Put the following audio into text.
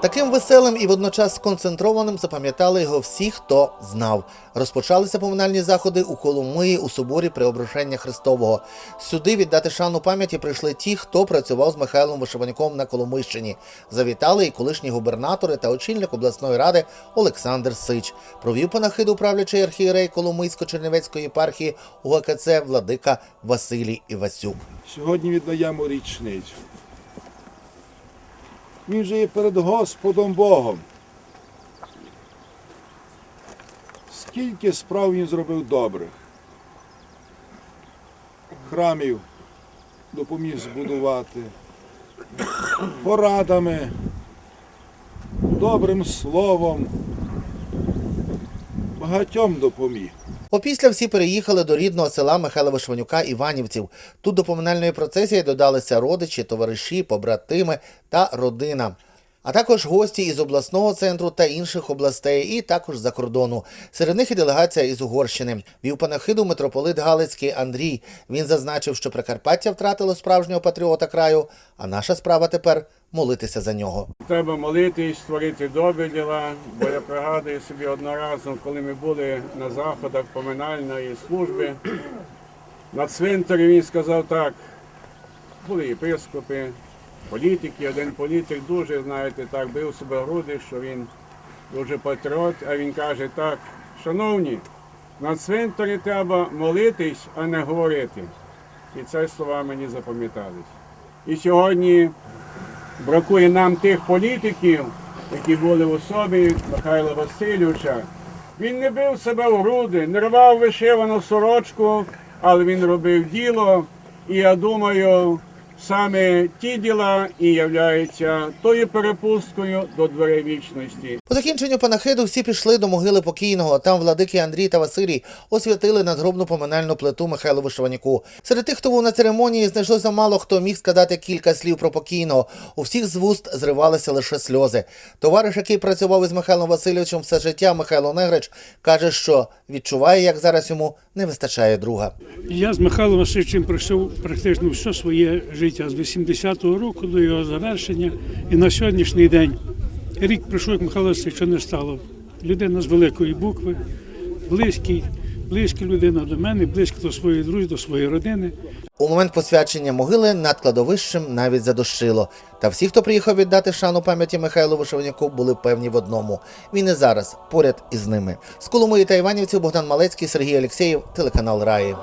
Таким веселим і водночас сконцентрованим запам'ятали його всі, хто знав. Розпочалися поминальні заходи у Коломиї у соборі Преображення Христового. Сюди віддати шану пам'яті прийшли ті, хто працював з Михайлом Вишиванюком на Коломийщині. Завітали і колишні губернатори та очільник обласної ради Олександр Сич. Провів панахиду правлячий архієрей Коломийсько-Чернівецької єпархії УГКЦ владика Василій Івасюк. Сьогодні віддаємо річницю. Він же є перед Господом Богом. Скільки справ він зробив добрих. Храмів допоміг збудувати, порадами, добрим словом, багатьом допоміг. Опісля всі переїхали до рідного села Михайлова Шванюка Іванівців. Тут до поминальної процесії додалися родичі, товариші, побратими та родина. А також гості із обласного центру та інших областей, і також за кордону. Серед них і делегація із Угорщини. Вів панахиду митрополит Галицький Андрій. Він зазначив, що Прикарпаття втратило справжнього патріота краю, а наша справа тепер молитися за нього. Треба молитись, створити добрі діла, бо я пригадую собі одноразово, коли ми були на заходах поминальної служби. На цвинтарі він сказав так, були єпископи, політики, один політик дуже, знаєте, так бив себе груди, що він дуже патріот, а він каже так, шановні, на цвинтарі треба молитись, а не говорити. І ці слова мені запам'ятались. І сьогодні бракує нам тих політиків, які були в особі Михайла Васильовича. Він не бив себе в груди, не рвав вишивану сорочку, але він робив діло. І я думаю, саме ті діла і являються тою перепусткою до дверей вічності. По закінченню панахиду всі пішли до могили покійного. Там владики Андрій та Василій освятили надгробну поминальну плиту Михайлу Вишиванюку. Серед тих, хто був на церемонії, знайшлося мало хто міг сказати кілька слів про покійного. У всіх з вуст зривалися лише сльози. Товариш, який працював із Михайлом Васильовичем все життя, Михайло Негрич, каже, що відчуває, як зараз йому не вистачає друга. Я з Михайлом Васильовичем пройшов практично все своє життя з 80-го року до його завершення. І на сьогоднішній день рік пройшов, як Михайло Васильовича не стало. Людина з великої букви, близький, близька людина до мене, близька до своїх друзів, до своєї родини. У момент посвячення могили над кладовищем навіть задощило. Та всі, хто приїхав віддати шану пам'яті Михайлу Вишиванюку, були певні в одному. Він і зараз поряд із ними. З Коломиї та Іванівців Богдан Малецький, Сергій Алєксєєв, телеканал Раї.